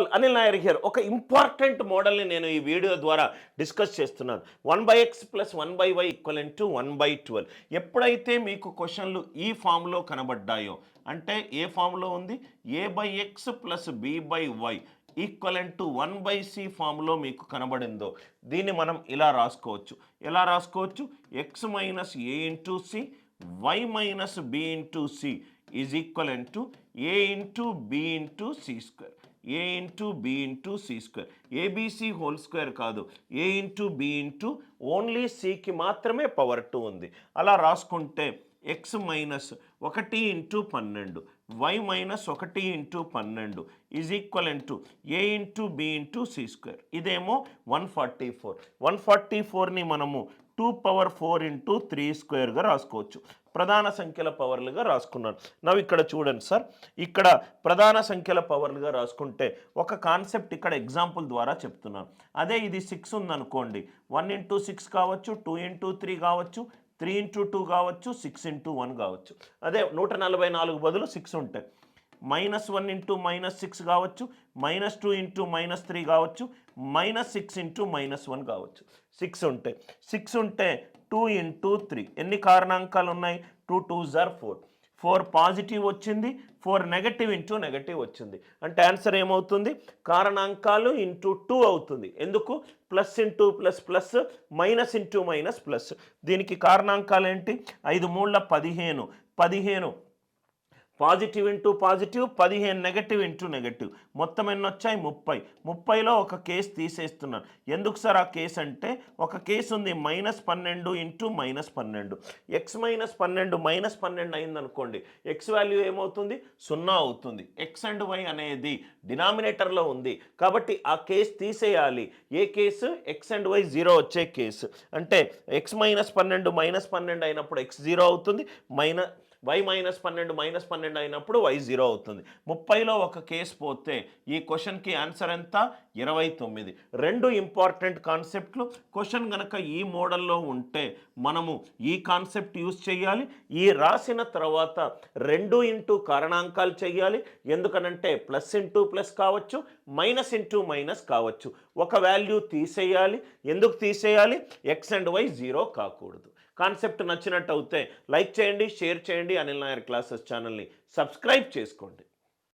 Model Anil Nair here ఒక important మోడల్ని నేను ఈ వీడియో ద్వారా డిస్కస్ చేస్తున్నాను. One by x plus one by y equal to one by twelve ఎప్పుడైతే మీకు క్వశ్చన్లు ఈ ఫామ్లో కనబడ్డాయో అంటే ఏ ఫామ్లో ఉంది? A by x plus b by y equivalent to one by c ఫామ్లో మీకు కనబడిందో దీన్ని మనం ఇలా రాసుకోవచ్చు. ఎలా రాసుకోవచ్చు? X minus a into c y minus b into c is equivalent to a into b into c square a into b into c square ABC whole square కాదు. A into b into only సికి మాత్రమే power two ఉంది. అలా రాసుకుంటే X minus ఒకటి into పన్నెండు. Why minus ఒకటి into పన్నెండు is equal into a into b into c square ఇదేమో one forty four one forty ఫోర్ని మనము two power four into three స్క్వేర్గా రాసుకోవచ్చు. ప్రధాన సంఖ్యల పవర్లుగా రాసుకున్నాను. నవ్వు ఇక్కడ చూడండి సార్ ఇక్కడ ప్రధాన సంఖ్యల పవర్లుగా రాసుకుంటే ఒక కాన్సెప్ట్ ఇక్కడ ఎగ్జాంపుల్ ద్వారా చెప్తున్నాను. అదే ఇది సిక్స్ ఉందనుకోండి. వన్ ఇంటూ సిక్స్ కావచ్చు టూ ఇంటూ త్రీ కావచ్చు త్రీ ఇంటూ టూ కావచ్చు సిక్స్ ఇంటూ వన్ కావచ్చు. అదే నూట నలభై నాలుగు బదులు సిక్స్ ఉంటాయి minus one into minus six కావచ్చు minus two into minus three కావచ్చు minus six into minus one కావచ్చు. సిక్స్ ఉంటే. సిక్స్ ఉంటే టూ ఇంటూ త్రీ. ఎన్ని కారణాంకాలు ఉన్నాయి? టూ టూ జార్ ఫోర్. ఫోర్ పాజిటివ్ వచ్చింది ఫోర్ నెగటివ్ ఇంటూ నెగటివ్ వచ్చింది. అంటే ఆన్సర్ ఏమవుతుంది? కారణాంకాలు ఇంటూ టూ అవుతుంది. ఎందుకు? Plus into plus plus minus into minus plus. దీనికి కారణాంకాలు ఏంటి? ఐదు మూళ్ళ పదిహేను. పదిహేను పాజిటివ్ ఇంటూ పాజిటివ్ పదిహేను నెగటివ్ ఇంటూ నెగటివ్. మొత్తం ఎన్ని వచ్చాయి? ముప్పై. ముప్పైలో ఒక కేసు తీసేస్తున్నాను ఎందుకు సార్ ఆ కేసు అంటే ఒక కేసు ఉంది మైనస్ పన్నెండు ఇంటూ మైనస్ పన్నెండు. ఎక్స్ మైనస్ పన్నెండు మైనస్ పన్నెండు అయిందనుకోండి ఎక్స్ వాల్యూ ఏమవుతుంది? సున్నా అవుతుంది. ఎక్స్ అండ్ వై అనేది డినామినేటర్లో ఉంది. కాబట్టి ఆ కేసు తీసేయాలి. ఏ case? X and y zero వచ్చే కేసు. అంటే ఎక్స్ మైనస్ పన్నెండు మైనస్ పన్నెండు అయినప్పుడు ఎక్స్ జీరో అవుతుంది మైనస్ వై మైనస్ పన్నెండు మైనస్ పన్నెండు అయినప్పుడు వై జీరో అవుతుంది. ముప్పైలో ఒక కేసు పోతే ఈ క్వశ్చన్కి ఆన్సర్ ఎంత? ఇరవై తొమ్మిది. రెండు ఇంపార్టెంట్ కాన్సెప్ట్లు. క్వశ్చన్ గనక ఈ మోడల్లో ఉంటే మనము ఈ కాన్సెప్ట్ యూజ్ చేయాలి. ఈ రాసిన తర్వాత రెండు ఇంటూ కారణాంకాలు చేయాలి. ఎందుకనంటే ప్లస్ ఇంటూ ప్లస్ కావచ్చు మైనస్ ఇంటూ మైనస్ కావచ్చు. ఒక వాల్యూ తీసేయాలి. ఎందుకు తీసేయాలి? ఎక్స్ అండ్ వై జీరో కాకూడదు. కాన్సెప్ట్ నచ్చినట్టు అవుతే లైక్ చేయండి షేర్ చేయండి అనిల్ నాయర్ క్లాసెస్ ఛానల్ని సబ్స్క్రైబ్ చేసుకోండి.